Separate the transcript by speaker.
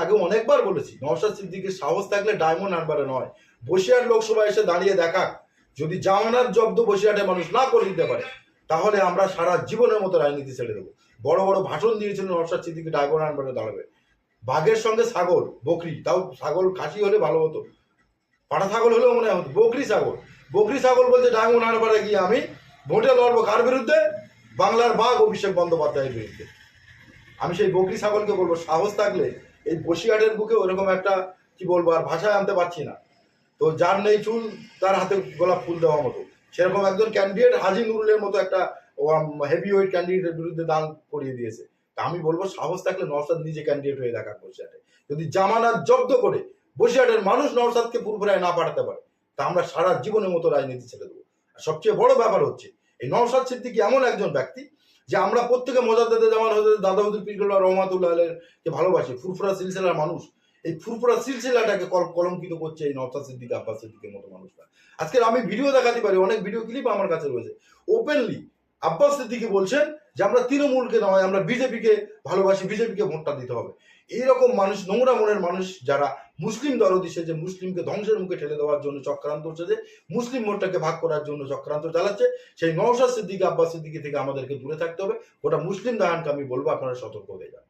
Speaker 1: আগে অনেকবার বলেছি, নওশাদ সিদ্দিকের সাহস থাকলে ডায়মন্ড হারবারে নয়। বসিরহাট লোকসভা এসে দাঁড়িয়ে দেখাক, যদি জামানার জব্দ বসিরহাটে মানুষ না করে দিতে পারে, তাহলে আমরা সারা জীবনের মতো রাজনীতি ছেড়ে দেবো। বড় বড় ভাষণ দিয়েছিল নওশাদ সিদ্দিকি ডায়মন্ড আনবারে দাঁড়াবে। বাঘের সঙ্গে ছাগল, বকরি, তাও ছাগল খাসি হলে ভালো হতো। পাটা ছাগল হলেও মনে হতো, বকরি ছাগল। বকরি ছাগল বলছে ডায়মন্ড হারবারে গিয়ে আমি ভোটে লড়বো কার বিরুদ্ধে? বাংলার বাঘ অভিষেক বন্দ্যোপাধ্যায়ের বিরুদ্ধে। আমি সেই বকরি ছাগলকে বলব, সাহস থাকলে এই বসিরহাটের বুকে ওরকম একটা, কি বলব, আর ভাষায় আনতে পারছি না। তো যার নেই চুল, তার হাতে গোলাপ ফুল দেওয়া মতো। সেরকম একজন ক্যান্ডিডেট হাজি নুরুলের মতো একটা হেভি ওয়েট ক্যান্ডিডেটের বিরুদ্ধে দান করিয়ে দিয়েছে। তা আমি বলব, সাহস থাকলে নওশাদ নিজে ক্যান্ডিডেট হয়ে দেখা বসিরহাটে যদি জামানাত জব্দ করে বসিরহাটের মানুষ নওশাদকে পুরপুরায় না পাঠাতে পারে, তা আমরা সারা জীবনের মতো রাজনীতি ছেড়ে দেবো। সবচেয়ে বড় ব্যাপার হচ্ছে, এই নওশাদ সিদ্দিকি এমন একজন ব্যক্তি যে আমরা প্রত্যেকে মজাদাদে জামান হজরত দাদা হুদুর পিরগুল্লাহ রহমাতুল্লাহ আলের কে ভালোবাসি, ফুরফুরা সিলসিলার মানুষ। এই ফুরফুরা সিলসিলাটাকে কল- কলঙ্কিত করছে এই নওশাদ সিদ্দিক, আব্বাস সিদ্দিকের মতো মানুষরা। আজকে আমি ভিডিও দেখাতে পারি, অনেক ভিডিও ক্লিপ আমার কাছে রয়েছে। ওপেনলি আব্বাস সিদ্দিকি বলছেন যে আমরা তৃণমূলকে নয়, আমরা বিজেপিকে ভালোবাসি, বিজেপিকে ভোটটা দিতে হবে। এইরকম মানুষ, নোংরা মনের মানুষ যারা মুসলিম দল দিছে যে মুসলিমকে ধ্বংসের মুখে ঠেলে দেওয়ার জন্য চক্রান্ত হচ্ছে যে মুসলিম মোটটাকে ভাগ করার জন্য চক্রান্ত চালাচ্ছে, সেই নওশাদ সিদ্দিকি, আব্বাস সিদ্দিকি থেকে আমাদেরকে দূরে থাকতে হবে। ওটা মুসলিম দাহানকে আমি বলব আপনারা সতর্ক হয়ে যান।